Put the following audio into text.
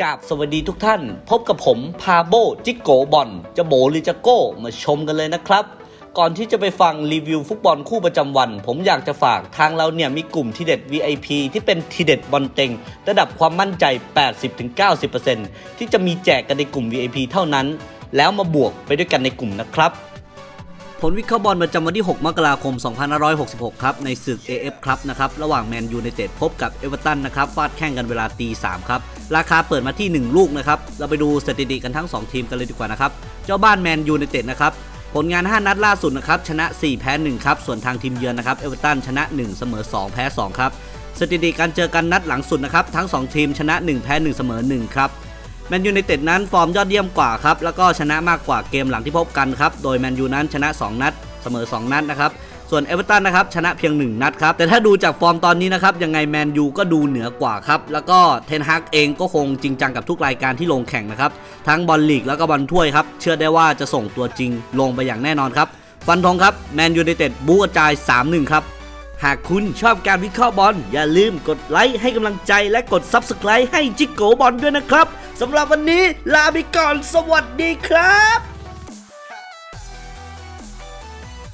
กราบสวัสดีทุกท่าน พบกับผมพาโบจิโกบอลจะโบหรือจะโก้มาชมกันเลยนะครับก่อนที่จะไปฟังรีวิวฟุตบอลคู่ประจำวัน ผมอยากจะฝากทางเราเนี่ยมีกลุ่มทีเด็ด VIP ที่เป็นทีเด็ดบอลเต็ง ระดับความมั่นใจ 80-90%ที่จะมีแจกกันในกลุ่ม VIP เท่านั้น แล้วมาบวกไปด้วยกันในกลุ่มนะครับ ผลวิเคราะห์บอลประจำวันที่ 6 มกราคม 2566 ครับ ในศึก AF ครับนะครับ ระหว่างแมนยูไนเต็ดพบกับเอเวอร์ตันนะครับ ฟาดแข่งกันเวลาตี3ครับ ราคาเปิดมาที่ 1 ลูกนะครับ เราไปดูสถิติกันทั้ง 2 ทีมกันเลยดีกว่านะครับ เจ้าบ้านแมนยูไนเต็ดนะครับ ผลงาน 5 นัดล่าสุดนะครับ ชนะ 4 แพ้ 1 ครับ ส่วนทางทีมเยือนนะครับ เอเวอร์ตันชนะ 1 เสมอ 2 แพ้ 2 ครับ สถิติการเจอกันนัดหลังสุดนะครับ ทั้ง 2 ทีมชนะ 1 แพ้ 1 เสมอ 1 ครับ แมนยูไนเต็ดนั้นฟอร์มยอดเยี่ยมกว่าครับ แล้วก็ชนะมากกว่าเกมหลังที่พบกันครับ โดยแมนยูนั้นชนะ 2 นัด เสมอ 2 นัดนะครับ ส่วนเอเวอเรตันนะครับชนะเพียง 1 นัดครับ แต่ถ้าดูจากฟอร์มตอนนี้นะครับยังไงแมนยูก็ดูเหนือกว่าครับ แล้วก็เทนฮักเองก็คงจริงจังกับทุกรายการที่ลงแข่งนะครับ ทั้งบอลลีกแล้วก็บอลถ้วยครับ เชื่อได้ว่าจะส่งตัวจริงลงไปอย่างแน่นอนครับ ฟันธงครับแมนยูไนเต็ดบูกระจาย 3-1 ครับ หากคุณชอบการวิเคราะห์บอลอย่าลืมกดไลค์ให้กำลังใจและกด Subscribe ให้จิกโกบอลด้วยนะครับสำหรับวันนี้ลาไปก่อนสวัสดีครับ